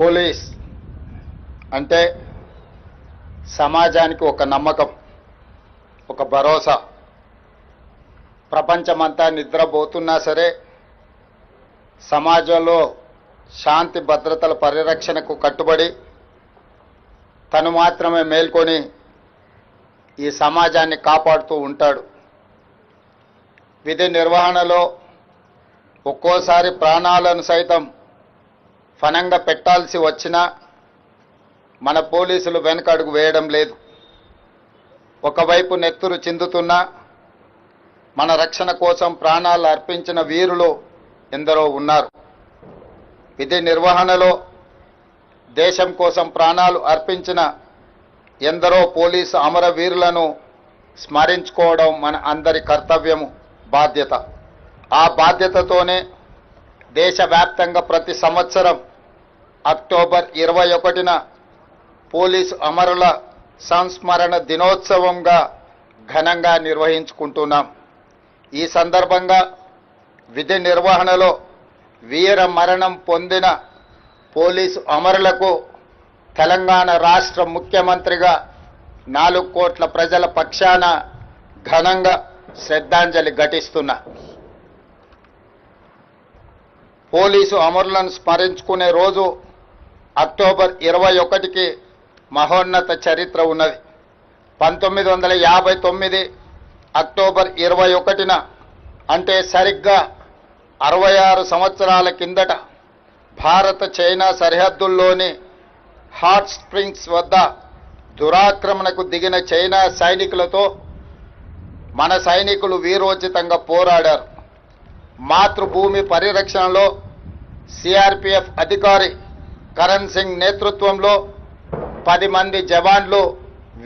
Police అంటే సమాజానికి ఒక నమ్మకం ఒక భరోసా. ప్రపంచమంతా నిద్రపోతున్నా సరే సమాజంలో శాంతి భద్రతల పరిరక్షణకు కట్టుబడి తను మాత్రమే మేల్కొని ఈ సమాజాన్ని కాపాడుతూ ఉంటాడు. విధి నిర్వహణలో ఒక్కోసారి ప్రాణాలను సైతం ఫనంగా పెట్టాల్సి వచ్చినా మన పోలీసులు వెనకడుగు వేయడం లేదు. ఒకవైపు నెత్తురు చిందుతున్నా మన రక్షణ కోసం ప్రాణాలు అర్పించిన వీరులు ఎందరో ఉన్నారు. విధి నిర్వహణలో దేశం కోసం ప్రాణాలు అర్పించిన ఎందరో పోలీసు అమరవీరులను స్మరించుకోవడం మన అందరి కర్తవ్యము బాధ్యత. ఆ బాధ్యతతోనే దేశవ్యాప్తంగా ప్రతి సంవత్సరం అక్టోబర్ ఇరవై ఒకటిన పోలీసు అమరుల సంస్మరణ దినోత్సవంగా ఘనంగా నిర్వహించుకుంటున్నాం. ఈ సందర్భంగా విధి నిర్వహణలో వీర మరణం పొందిన పోలీసు అమరులకు తెలంగాణ రాష్ట్ర ముఖ్యమంత్రిగా నాలుగు కోట్ల ప్రజల పక్షాన ఘనంగా శ్రద్ధాంజలి ఘటిస్తున్నా. పోలీసు అమరులను స్మరించుకునే రోజు అక్టోబర్ ఇరవై ఒకటికి మహోన్నత చరిత్ర ఉన్నది. పంతొమ్మిది వందల యాభై తొమ్మిది అక్టోబర్ ఇరవై ఒకటిన అంటే సరిగ్గా అరవై ఆరు సంవత్సరాల కిందట భారత చైనా సరిహద్దుల్లోని హాట్ స్ప్రింగ్స్ వద్ద దురాక్రమణకు దిగిన చైనా సైనికులతో మన సైనికులు వీరోచితంగా పోరాడారు. మాతృభూమి పరిరక్షణలో సిఆర్పిఎఫ్ అధికారి కరణ్ సింగ్ నేతృత్వంలో పది మంది జవాన్లు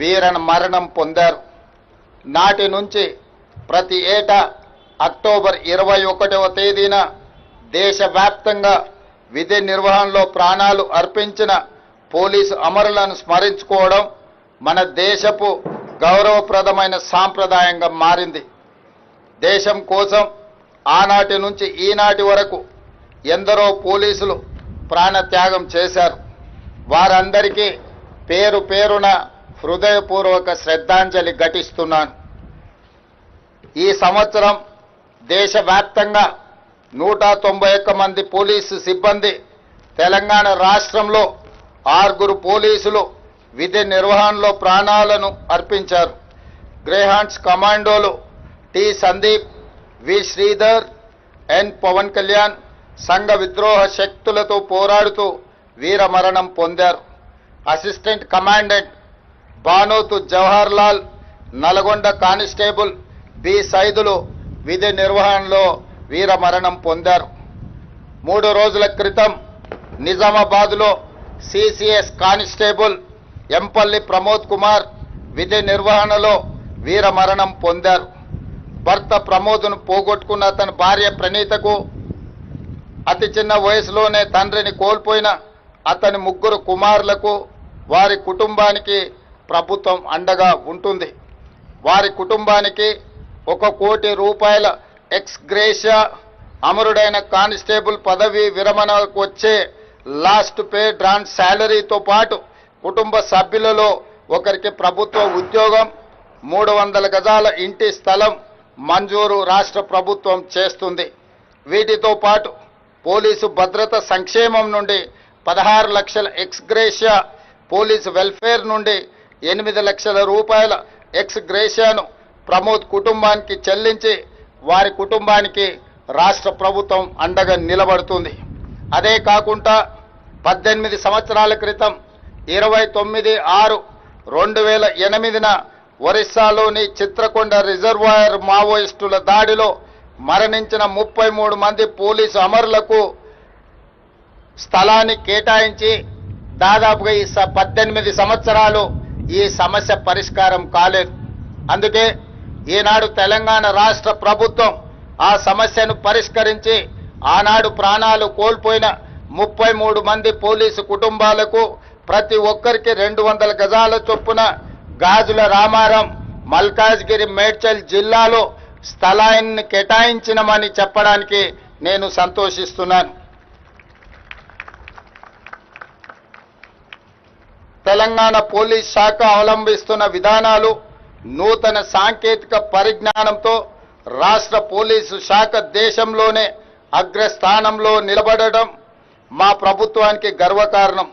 వీర మరణం పొందారు. నాటి నుంచి ప్రతి ఏటా అక్టోబర్ ఇరవై ఒకటవ తేదీన దేశవ్యాప్తంగా విధి నిర్వహణలో ప్రాణాలు అర్పించిన పోలీసు అమరులను స్మరించుకోవడం మన దేశపు గౌరవప్రదమైన సాంప్రదాయంగా మారింది. దేశం కోసం ఆనాటి నుంచి ఈనాటి వరకు ఎందరో పోలీసులు ప్రాణత్యాగం చేశారు. వారందరికీ పేరు పేరున హృదయపూర్వక శ్రద్ధాంజలి ఘటిస్తున్నాను. ఈ సంవత్సరం దేశవ్యాప్తంగా నూట తొంభై ఒక్క మంది పోలీసు సిబ్బంది తెలంగాణ రాష్ట్రంలో ఆరుగురు పోలీసులు విధి నిర్వహణలో ప్రాణాలను అర్పించారు. Greyhounds కమాండోలు T Sandeep V Sridhar N Pawan Kalyan సంఘ విద్రోహ శక్తులతో పోరాడుతూ వీరమరణం పొందారు. Assistant commandant Banothu Jawahar Lal Nalgonda constable B Saidulu విధి నిర్వహణలో వీరమరణం పొందారు. మూడు రోజుల క్రితం నిజామాబాద్లో సిసిఎస్ కానిస్టేబుల్ ఎంపల్లి ప్రమోద్ కుమార్ విధి నిర్వహణలో వీరమరణం పొందారు. భర్త ప్రమోద్ను పోగొట్టుకున్న అతని భార్య ప్రణీతకు అతి చిన్న వయసులోనే తండ్రిని కోల్పోయిన అతని ముగ్గురు కుమారులకు వారి కుటుంబానికి ప్రభుత్వం అండగా ఉంటుంది. వారి కుటుంబానికి ఒక కోటి రూపాయల ఎక్స్ గ్రేషియా అమరుడైన కానిస్టేబుల్ పదవి విరమణకు వచ్చే లాస్ట్ పే డ్రాన్ శాలరీతో పాటు కుటుంబ సభ్యులలో ఒకరికి ప్రభుత్వ ఉద్యోగం మూడు వందల గజాల ఇంటి స్థలం మంజూరు రాష్ట్ర ప్రభుత్వం చేస్తుంది. వీటితో పాటు పోలీసు భద్రత సంక్షేమం నుండి పదహారు లక్షల ఎక్స్ గ్రేషియా పోలీసు వెల్ఫేర్ నుండి ఎనిమిది లక్షల రూపాయల ఎక్స్ గ్రేషియాను ప్రమోద్ కుటుంబానికి చెల్లించి వారి కుటుంబానికి రాష్ట్ర ప్రభుత్వం అండగా నిలబడుతుంది. అదే కాకుండా పద్దెనిమిది సంవత్సరాల క్రితం ఇరవై తొమ్మిది ఆరు రెండు వేల ఎనిమిదిన ఒరిస్సాలోని చిత్రకొండ రిజర్వాయర్ మావోయిస్టుల దాడిలో మరణించిన ముప్పై మూడు మంది పోలీసు అమరులకు స్థలాన్ని కేటాయించి దాదాపుగా ఈ పద్దెనిమిది సంవత్సరాలు ఈ సమస్య పరిష్కారం కాలేదు. అందుకే ఈనాడు తెలంగాణ రాష్ట్ర ప్రభుత్వం ఆ సమస్యను పరిష్కరించి ఆనాడు ప్రాణాలు కోల్పోయిన ముప్పై మూడు మంది పోలీసు కుటుంబాలకు ప్రతి ఒక్కరికి రెండు వందల గజాల చొప్పున గాజుల రామారం మల్కాజ్గిరి మేడ్చల్ జిల్లాలో స్థలాన్ని కేటాయించినమని చెప్పడానికి నేను సంతోషిస్తున్నాను. తెలంగాణ పోలీస్ శాఖ అవలంబిస్తున్న విధానాలు నూతన సాంకేతిక పరిజ్ఞానంతో రాష్ట్ర పోలీసు శాఖ దేశంలోనే అగ్రస్థానంలో నిలబడడం మా ప్రభుత్వానికి గర్వకారణం.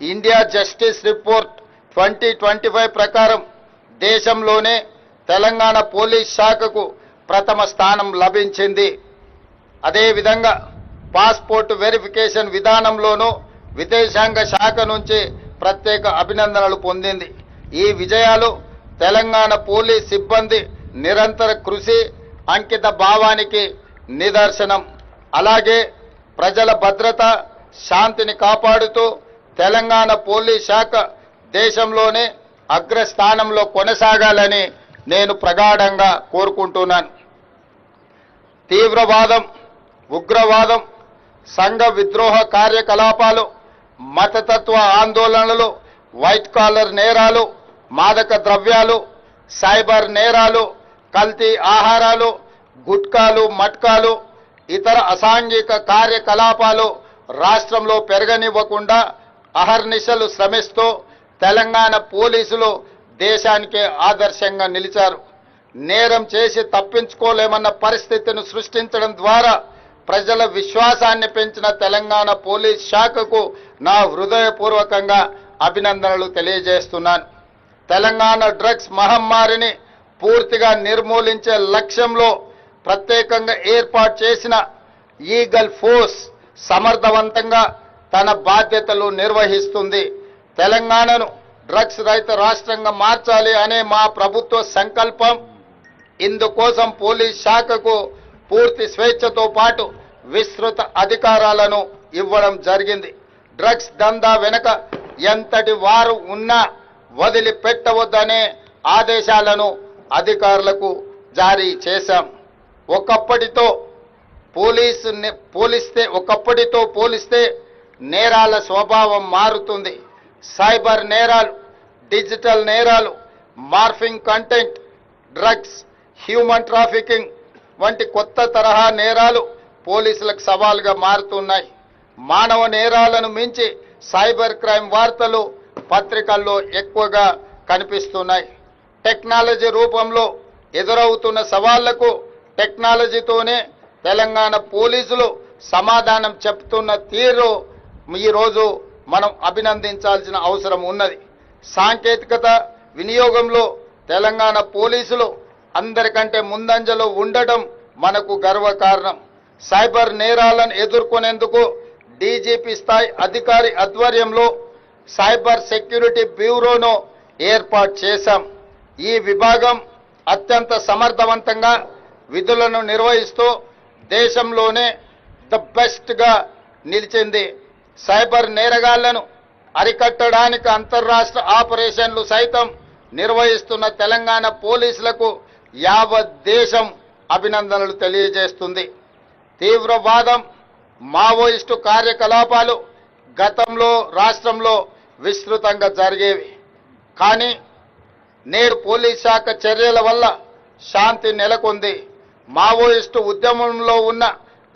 India justice report twenty twenty five ప్రకారం దేశంలోనే తెలంగాణ పోలీస్ శాఖకు ప్రథమ స్థానం లభించింది. అదేవిధంగా పాస్పోర్ట్ వెరిఫికేషన్ విధానంలోనూ విదేశాంగ శాఖ నుంచి ప్రత్యేక అభినందనలు పొందింది. ఈ విజయాలు తెలంగాణ పోలీస్ సిబ్బంది నిరంతర కృషి అంకిత భావానికి నిదర్శనం. అలాగే ప్రజల భద్రత శాంతిని కాపాడుతూ తెలంగాణ పోలీస్ శాఖ దేశంలోనే అగ్రస్థానంలో కొనసాగాలని నేను ప్రగాఢంగా కోరుకుంటున్నాను. తీవ్రవాదం ఉగ్రవాదం సంఘ విద్రోహ కార్యకలాపాలు మతతత్వ ఆందోళనలు వైట్ కాలర్ నేరాలు మాదక ద్రవ్యాలు సైబర్ నేరాలు కల్తీ ఆహారాలు గుట్కాలు మట్కాలు ఇతర అసాంఘిక కార్యకలాపాలు రాష్ట్రంలో పెరగనివ్వకుండా అహర్నిశలు శ్రమిస్తూ తెలంగాణ పోలీసులు దేశానికే ఆదర్శంగా నిలిచారు. నేరం చేసి తప్పించుకోలేమన్న పరిస్థితిని సృష్టించడం ద్వారా ప్రజల విశ్వాసాన్ని పెంచిన తెలంగాణ పోలీస్ శాఖకు నా హృదయపూర్వకంగా అభినందనలు తెలియజేస్తున్నాను. తెలంగాణ డ్రగ్స్ మహమ్మారిని పూర్తిగా నిర్మూలించే లక్ష్యంలో ప్రత్యేకంగా ఏర్పాటు చేసిన ఈగల్ ఫోర్స్ సమర్థవంతంగా తన బాధ్యతలు నిర్వహిస్తుంది. తెలంగాణను డ్రగ్స్ రహిత రాష్ట్రంగా మార్చాలి అనే మా ప్రభుత్వ సంకల్పం. ఇందుకోసం పోలీస్ శాఖకు పూర్తి స్వేచ్ఛతో పాటు విస్తృత అధికారాలను ఇవ్వడం జరిగింది. డ్రగ్స్ దందా వెనుక ఎంతటి వారు ఉన్నా వదిలిపెట్టవద్దనే ఆదేశాలను అధికారులకు జారీ చేశాం. ఒకప్పటితో పోలీసు పోలిస్తే ఒకప్పటితో పోలిస్తే నేరాల స్వభావం మారుతుంది. సైబర్ నేరాలు డిజిటల్ నేరాలు morphing content drugs human trafficking వంటి కొత్త తరహా నేరాలు పోలీసులకు సవాలుగా మారుతున్నాయి. మానవ నేరాలను మించి సైబర్ క్రైమ్ వార్తలు పత్రికల్లో ఎక్కువగా కనిపిస్తున్నాయి. టెక్నాలజీ రూపంలో ఎదురవుతున్న సవాళ్ళకు టెక్నాలజీతోనే తెలంగాణ పోలీసులు సమాధానం చెప్తున్న తీరు ఈరోజు మనం అభినందించాల్సిన అవసరం ఉన్నది. సాంకేతికత వినియోగంలో తెలంగాణ పోలీసులు అందరికంటే ముందంజలో ఉండటం మనకు గర్వకారణం. సైబర్ నేరాలను ఎదుర్కొనేందుకు డీజీపీ స్థాయి అధికారి ఆధ్వర్యంలో సైబర్ సెక్యూరిటీ బ్యూరోను ఏర్పాటు చేశాం. ఈ విభాగం అత్యంత సమర్థవంతంగా విధులను నిర్వహిస్తూ దేశంలోనే ద బెస్ట్గా నిలిచింది. సైబర్ నేరగాళ్ళను అరికట్టడానికి అంతర్రాష్ట్ర ఆపరేషన్లు సైతం నిర్వహిస్తున్న తెలంగాణ పోలీసులకు యావత్ దేశం అభినందనలు తెలియజేస్తుంది. తీవ్రవాదం మావోయిస్టు కార్యకలాపాలు గతంలో రాష్ట్రంలో విస్తృతంగా జరిగేవి. కానీ నేడు పోలీస్ శాఖ చర్యల వల్ల శాంతి నెలకొంది. మావోయిస్టు ఉద్యమంలో ఉన్న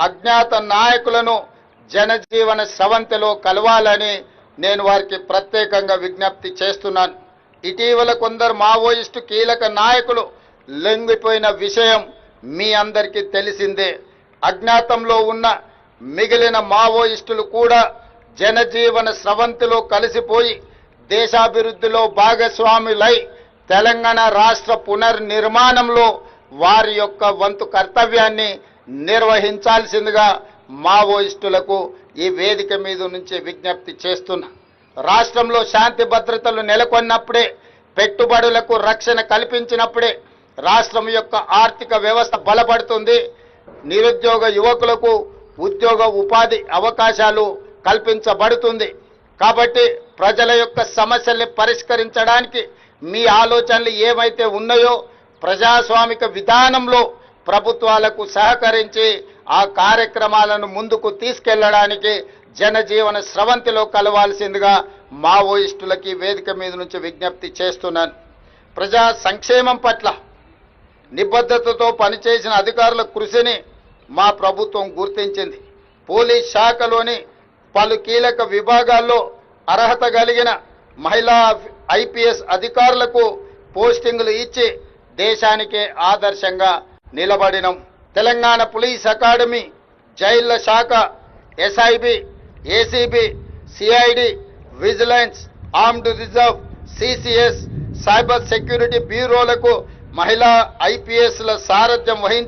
అజ్ఞాత నాయకులను జనజీవన స్రవంతిలో కలవాలని నేను వారికి ప్రత్యేకంగా విజ్ఞప్తి చేస్తున్నాను. ఇటీవల కొందరు మావోయిస్టు కీలక నాయకులు లొంగిపోయిన విషయం మీ అందరికీ తెలిసిందే. అజ్ఞాతంలో ఉన్న మిగిలిన మావోయిస్టులు కూడా జనజీవన స్రవంతిలో కలిసిపోయి దేశాభివృద్ధిలో భాగస్వాములై తెలంగాణ రాష్ట్ర పునర్నిర్మాణంలో వారి యొక్క వంతు కర్తవ్యాన్ని నిర్వహించాల్సిందిగా మావోయిస్టులకు ఈ వేదిక మీద నుంచి విజ్ఞప్తి చేస్తున్నా. రాష్ట్రంలో శాంతి భద్రతలు నెలకొన్నప్పుడే పెట్టుబడులకు రక్షణ కల్పించినప్పుడే రాష్ట్రం యొక్క ఆర్థిక వ్యవస్థ బలపడుతుంది. నిరుద్యోగ యువకులకు ఉద్యోగ ఉపాధి అవకాశాలు కల్పించబడుతుంది. కాబట్టి ప్రజల యొక్క సమస్యల్ని పరిష్కరించడానికి మీ ఆలోచనలు ఏమైతే ఉన్నాయో ప్రజాస్వామిక విధానంలో ప్రభుత్వాలకు సహకరించి ఆ కార్యక్రమాలను ముందుకు తీసుకెళ్ళడానికి జనజీవన స్రవంతిలో కలవాల్సిందిగా మావోయిస్టులకి వేదిక మీద నుంచి విజ్ఞప్తి చేస్తున్నాను. ప్రజా సంక్షేమం పట్ల నిబద్ధతతో పనిచేసిన అధికారుల కృషిని మా ప్రభుత్వం గుర్తించింది. పోలీస్ శాఖలోని పలు కీలక విభాగాల్లో అర్హత కలిగిన మహిళా ఐపీఎస్ అధికారులకు పోస్టింగులు ఇచ్చి దేశానికే ఆదర్శంగా నిలబడినం. తెలంగాణ పోలీస్ అకాడమీ జైళ్ళ శాఖ SIB ACB CID vigilance armed reserve CCS cyber security బ్యూరోలకు మహిళా ఐపీఎస్ల సారథ్యం వహించ